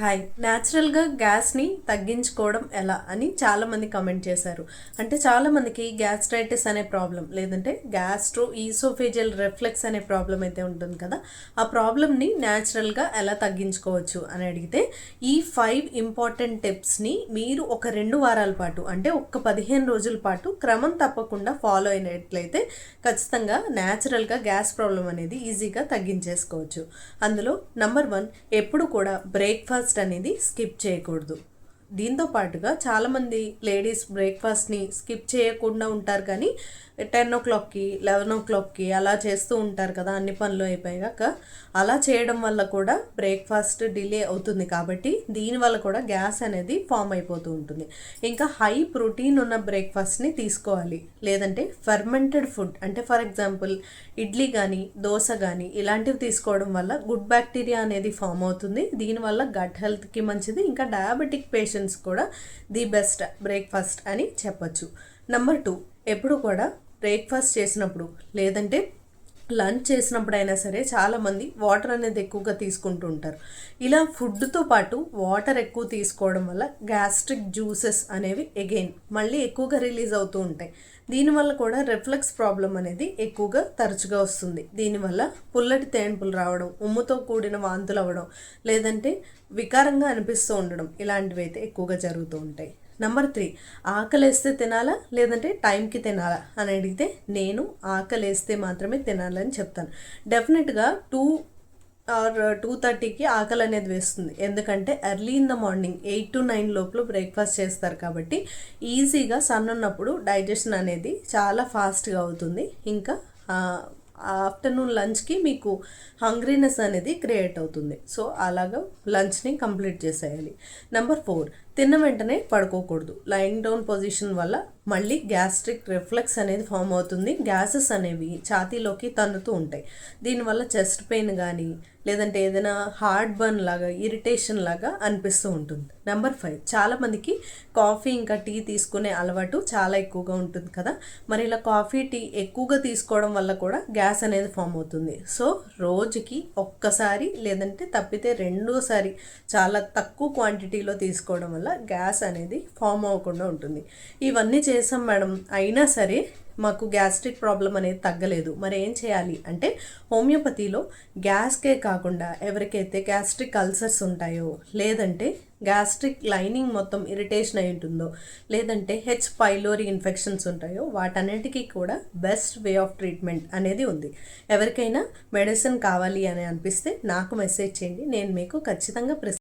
Hi న్యాచురల్గా గ్యాస్ని తగ్గించుకోవడం ఎలా అని చాలామంది కమెంట్ చేశారు. అంటే చాలామందికి గ్యాస్ట్రైటిస్ అనే ప్రాబ్లం లేదంటే గ్యాస్ట్రో ఈసోఫేజియల్ రిఫ్లెక్స్ అనే ప్రాబ్లం అయితే ఉంటుంది కదా. ఆ ప్రాబ్లమ్ని న్యాచురల్గా ఎలా తగ్గించుకోవచ్చు అని అడిగితే ఈ ఫైవ్ ఇంపార్టెంట్ టిప్స్ని మీరు ఒక రెండు వారాల పాటు అంటే ఒక పదిహేను రోజుల పాటు క్రమం తప్పకుండా ఫాలో అయినట్లయితే ఖచ్చితంగా న్యాచురల్గా గ్యాస్ ప్రాబ్లం అనేది ఈజీగా తగ్గించేసుకోవచ్చు. అందులో నంబర్ వన్ ఎప్పుడు కూడా బ్రేక్ఫాస్ట్ అనేది స్కిప్ చేయకూడదు. దీంతో పాటుగా చాలామంది లేడీస్ బ్రేక్ఫాస్ట్ని స్కిప్ చేయకుండా ఉంటారు కానీ టెన్ ఓ క్లాక్కి లెవెన్ ఓ క్లాక్కి అలా చేస్తూ ఉంటారు కదా అన్ని పనులు అయిపోయాక. అలా చేయడం వల్ల కూడా బ్రేక్ఫాస్ట్ డిలే అవుతుంది కాబట్టి దీనివల్ల కూడా గ్యాస్ అనేది ఫామ్ అయిపోతూ ఉంటుంది. ఇంకా హై ప్రోటీన్ ఉన్న బ్రేక్ఫాస్ట్ని తీసుకోవాలి. లేదంటే ఫర్మెంటెడ్ ఫుడ్ అంటే ఫర్ ఎగ్జాంపుల్ ఇడ్లీ కానీ దోశ కానీ ఇలాంటివి తీసుకోవడం వల్ల గుడ్ బ్యాక్టీరియా అనేది ఫామ్ అవుతుంది. దీనివల్ల గట్ హెల్త్కి మంచిది ఇంకా డయాబెటిక్ పేషెంట్స్ కూడా ది బెస్ట్ బ్రేక్ఫాస్ట్ అని చెప్పొచ్చు. నెంబర్ టూ ఎప్పుడు కూడా బ్రేక్ఫాస్ట్ చేసినప్పుడు లేదంటే లంచ్ చేసినప్పుడైనా సరే చాలామంది వాటర్ అనేది ఎక్కువగా తీసుకుంటూ ఉంటారు ఇలా ఫుడ్తో పాటు వాటర్ ఎక్కువ తీసుకోవడం వల్ల గ్యాస్ట్రిక్ జ్యూసెస్ అనేవి అగైన్ మళ్ళీ ఎక్కువగా రిలీజ్ అవుతూ ఉంటాయి. దీనివల్ల కూడా రిఫ్లెక్స్ ప్రాబ్లం అనేది ఎక్కువగా తరచుగా వస్తుంది. దీనివల్ల పుల్లటి తేన్పులు రావడం ఉమ్ముతో కూడిన వాంతులు అవ్వడం లేదంటే వికారంగా అనిపిస్తూ ఉండడం ఇలాంటివి అయితే ఎక్కువగా జరుగుతూ ఉంటాయి. నెంబర్ త్రీ ఆకలేస్తే తినాలా? లేదంటే టైంకి తినాలా? అని అడిగితే నేను ఆకలేస్తే మాత్రమే తినాలని చెప్తాను. డెఫినెట్గా టూ ఆర్ టూ థర్టీకి ఆకలి అనేది వేస్తుంది. ఎందుకంటే early in the morning eight to nine లోపల బ్రేక్ఫాస్ట్ చేస్తారు కాబట్టి ఈజీగా సన్ ఉన్నప్పుడు డైజెషన్ అనేది చాలా ఫాస్ట్గా అవుతుంది. ఇంకా ఆఫ్టర్నూన్ లంచ్కి మీకు హంగ్రీనెస్ అనేది క్రియేట్ అవుతుంది. సో అలాగా లంచ్ని కంప్లీట్ చేసేయాలి. నెంబర్ ఫోర్ తిన్న వెంటనే పడుకోకూడదు. లైన్ డౌన్ పొజిషన్ వల్ల మళ్ళీ గ్యాస్ట్రిక్ రిఫ్లెక్స్ అనేది ఫామ్ అవుతుంది. గ్యాసెస్ అనేవి ఛాతీలోకి తన్నుతూ ఉంటాయి. దీనివల్ల చెస్ట్ పెయిన్ కానీ లేదంటే ఏదైనా హార్ట్ బర్న్ లాగా ఇరిటేషన్ లాగా అనిపిస్తూ ఉంటుంది. నెంబర్ ఫైవ్ చాలామందికి కాఫీ ఇంకా టీ తీసుకునే అలవాటు చాలా ఎక్కువగా ఉంటుంది కదా. మరి ఇలా కాఫీ టీ ఎక్కువగా తీసుకోవడం వల్ల కూడా గ్యాస్ అనేది ఫామ్ అవుతుంది. సో రోజుకి ఒక్కసారి లేదంటే తప్పితే రెండోసారి చాలా తక్కువ క్వాంటిటీలో తీసుకోవడం వల్ల వల్ల గ్యాస్ అనేది ఫామ్ అవ్వకుండా ఉంటుంది. ఇవన్నీ చేసాం మేడం. అయినా సరే మాకు గ్యాస్ట్రిక్ ప్రాబ్లం అనేది తగ్గలేదు. మరి ఏం చేయాలి అంటే హోమియోపతిలో గ్యాస్కే కాకుండా ఎవరికైతే గ్యాస్ట్రిక్ అల్సర్స్ ఉంటాయో లేదంటే గ్యాస్ట్రిక్ లైనింగ్ మొత్తం ఇరిటేషన్ అయి ఉంటుందో లేదంటే హెచ్ పైలోరి ఇన్ఫెక్షన్స్ ఉంటాయో వాటన్నిటికీ కూడా బెస్ట్ వే ఆఫ్ ట్రీట్మెంట్ అనేది ఉంది. ఎవరికైనా మెడిసిన్ కావాలి అని అనిపిస్తే నాకు మెసేజ్ చేయండి. నేను మీకు ఖచ్చితంగా